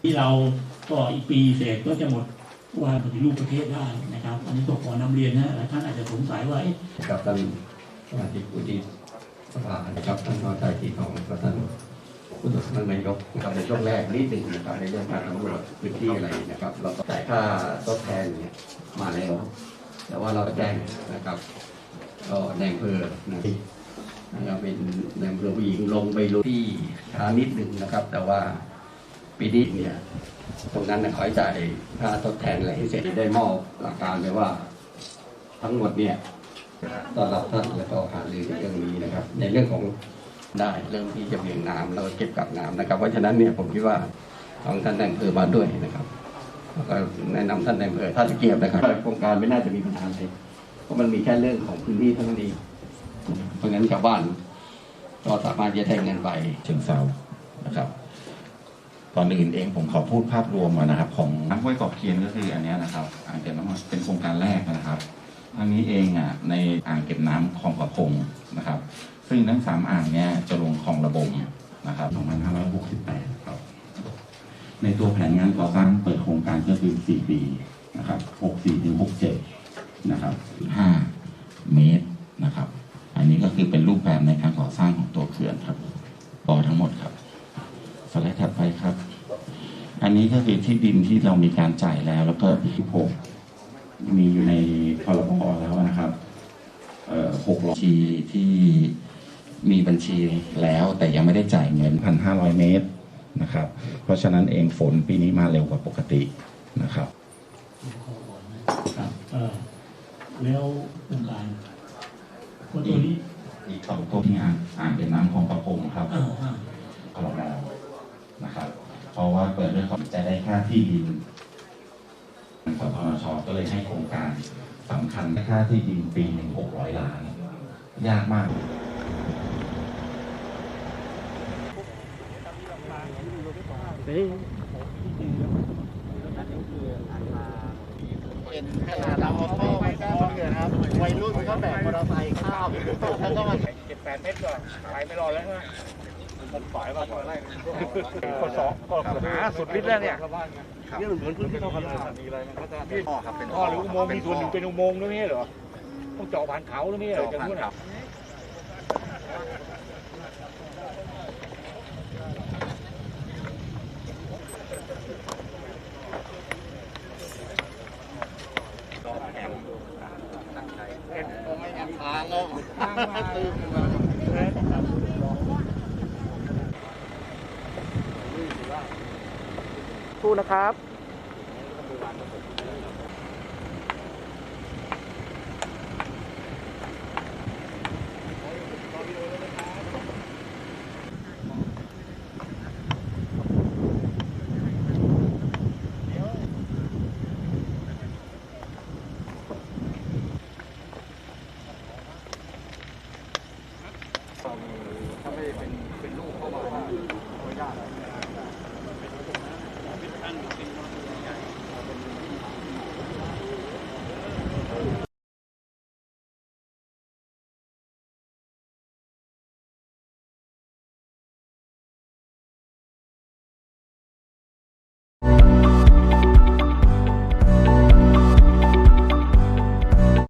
ที่เราก็อีกปีเศษก็จะหมดว่าปฏิรูปประเทศได้นะครับ อันนี้ก็ขอนำเรียนนะหลายท่านอาจจะสงสัยว่ากับท่านสมาชิกวุฒิสภานะครับท่านเข้าใจที่ของท่านผู้ตรวจท่านนายกนะครับในช่วงแรกนิดหนึ่งนะครับในเรื่องการสำรวจพื้นที่อะไรนะครับ เราจ่ายค่าทดแทนเนี่ยมาแล้ว แต่ว่าเราแจ้งนะครับ ก็ในอำเภอนะนะครับเป็นในอำเภอผู้หญิงลงไปลงที่ช้านิดหนึ่งนะครับ แต่ว่า ปีนี้เนี่ยตรงนั้นนะขอใจ่ายค่าทดแทนอะไรให้เสร็จได้มอบหลักการไปว่า ทั้งหมดเนี่ยต้อนรับท่านแล้วก็หารือในเรื่องนี้นะครับ ในเรื่องของได้เรื่องที่จะเบี่ยงน้ำแล้วก็เก็บกักน้ำนะครับ เพราะฉะนั้นเนี่ยผมคิดว่าของท่านนายอำเภอมาด้วยนะครับแล้วก็แนะนำท่านนายอำเภอท่านเกียรตินะครับโครงการไม่น่าจะมีปัญหาอะไรเพราะมันมีแค่เรื่องของพื้นที่เท่านั้นเองเพราะงั้นชาวบ้านก็สามารถจะได้เงินไปเชิงเซานะครับ ก่อนอื่นเองผมขอพูดภาพรวมก่อนนะครับของน้ำห้วยกอกเคียนก็คืออันเนี้ยนะครับอ่างเก็บน้ำมันเป็นโครงการแรกนะครับทางนี้เองอะในอ่างเก็บน้ำคลองประพงนะครับ ซึ่งทั้งสามอ่างเนี้ยจะลงคลองระบมนะครับ2568ครับในตัวแผนงานก่อสร้างเปิดโครงการก็คือ 4 ปีนะครับ 64ถึง67 นะครับ5เมตรนะครับ อันนี้ก็คือเป็นรูปแบบในการก่อสร้างของตัวเขื่อนครับต่อทั้งหมดครับ สไลด์ถัดไปครับ อันนี้ก็คือที่ดินที่เรามีการจ่ายแล้ว แล้วก็ที่หกมีอยู่ในพรบแล้วนะครับเอ่อหกบัญชีที่มีบัญชีแล้วแต่ยังไม่ได้จ่ายเงินพันห้าร้อยเมตรนะครับ เพราะฉะนั้นเองฝนปีนี้มาเร็วกว่าปกตินะครับครับเออแล้วโครงการคนตัวนี้อีกสองตัวที่อ่างอ่างเป็นน้ำของประพงครับ อ้าวอ้าว พรบนะครับ เพ ราะว่าเปิดเรื่องของจะได้ค่าที่ดินสพนชก็เลยให้โครงการสำคัญค่าที่ดินปีหนึ่งหกร้อยล้าน ยากมากขนาดเราเอาท่อไปก้าวเกิดครับ วัยรุ่นมันก็แบกมอเตอร์ไซค์ข้ามแล้วก็มาเจ็ดแปดเมตรก็ไปไม่รอแล้วใช่ไหม มปล่อยมาปล่อยไล่คนสองก็หาสุดฤทธิ์แล้วเนี่ยเรื่องเหมือนพื้นที่เราขนาดมีอะไรมันก็จะท่อครับเป็นท่อหรืออุโมงค์มีส่วนหนึ่งเป็นอุโมงค์ด้วยไม่ใช่เหรอต้องเจาะผ่านเขาด้วยไม่ใช่เหรอจะพูดอะไม่งั้นทางก็ตื้มมา ครู่นะครับ